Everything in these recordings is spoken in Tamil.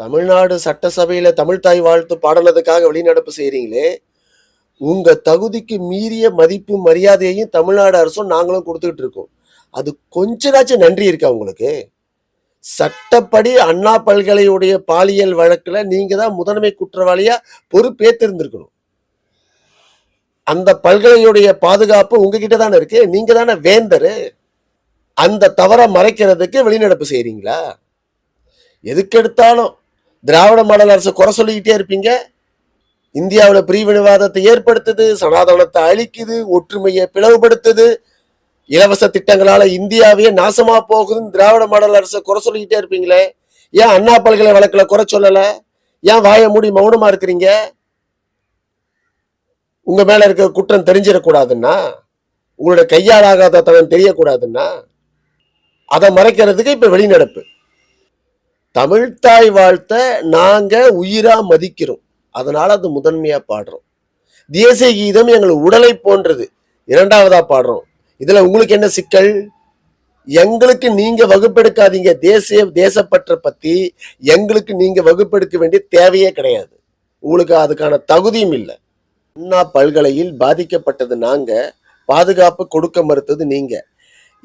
தமிழ்நாடு சட்டசபையில் தமிழ் தாய் வாழ்த்து பாடினதுக்காக வெளிநடப்பு செய்கிறீங்களே உங்க தகுதிக்கு மீறிய மதிப்பு மரியாதையையும் தமிழ்நாடு அரசும் நாங்களும் கொடுத்துக்கிட்டு இருக்கோம். அது கொஞ்சனாச்சும் நன்றி இருக்கா உங்களுக்கு? சட்டப்படி அண்ணா பல்கலையுடைய பாலியல் வழக்கில் நீங்க தான் முதன்மை குற்றவாளியா பொறுப்பேற்றிருந்திருக்கணும் அந்த பல்கலையுடைய பாதுகாப்பு உங்ககிட்ட தானே இருக்கு? நீங்க தானே வேந்தரு. அந்த தவறை மறைக்கிறதுக்கு வெளிநடப்பு செய்றீங்களா? எதுக்கெடுத்தாலும் திராவிட மாடல் அரசு குறை சொல்லிக்கிட்டே இருப்பீங்க. இந்தியாவில் பிரிவினைவாதத்தை ஏற்படுத்துது சனாதனத்தை அழிக்குது ஒற்றுமையை பிளவுபடுத்துது. இலவச திட்டங்களால இந்தியாவையே நாசமா போகுதுன்னு திராவிட மாடல் அரசு குறை சொல்லிக்கிட்டே இருப்பீங்களே. ஏன் அண்ணா பல்கலை வழக்குல குறை சொல்லல? ஏன் வாயை மூடி மௌனமா இருக்கிறீங்க? உங்க மேல இருக்க குற்றம் தெரிஞ்சிடக்கூடாதுன்னா உங்களோட கையாளாகாத தனம் தெரியக்கூடாதுன்னா அதை மறைக்கிறதுக்கு இப்ப வெளிநடப்பு. தமிழ்த்தாய் வாழ்த்த நாங்கள் உயிராக மதிக்கிறோம். அதனால் அது முதன்மையாக பாடுறோம். தேசிய கீதம் எங்கள் உடலை போன்றது. இரண்டாவதாக பாடுறோம். இதில் உங்களுக்கு என்ன சிக்கல்? எங்களுக்கு நீங்க வகுப்பெடுக்காதீங்க. தேசிய தேசப்பற்றை பத்தி எங்களுக்கு நீங்க வகுப்பெடுக்க வேண்டிய தேவையே கிடையாது. உங்களுக்கு அதுக்கான தகுதியும் இல்லை. அண்ணா பல்கலையில் பாதிக்கப்பட்டது நாங்க. பாதுகாப்பு கொடுக்க மறுத்தது நீங்க.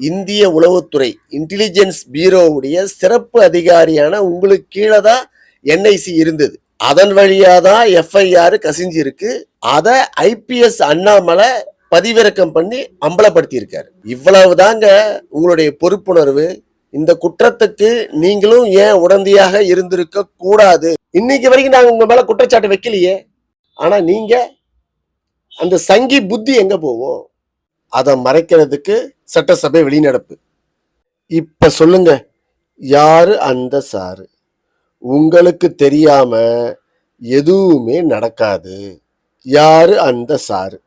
இந்திய உளவுத்துறை இன்டெலிஜென்ஸ் பீரோவுடைய சிறப்பு அதிகாரியான உங்களுக்கு கீழே தான் என்ஐசி இருந்தது. அதன் வழியாக தான் எஃப்ஐஆர் கசிஞ்சிருக்கு. அதை ஐபிஎஸ் அண்ணாமலை பதிவிறக்கம் பண்ணி அம்பலப்படுத்தியிருக்காரு. இவ்வளவு தாங்க உங்களுடைய பொறுப்புணர்வு. இந்த குற்றத்துக்கு நீங்களும் ஏன் உடந்தையாக இருந்திருக்க கூடாது? இன்னைக்கு வரைக்கும் நாங்கள் உங்கள் மேலே குற்றச்சாட்டு வைக்கலையே. ஆனால் நீங்கள் அந்த சங்கி புத்தி எங்கே போவோம் அதை மறைக்கிறதுக்கு சட்டசபை வெளிநடப்பு. இப்ப சொல்லுங்க யாரு அந்த சாரு? உங்களுக்கு தெரியாம எதுவுமே நடக்காது. யாரு அந்த சாரு?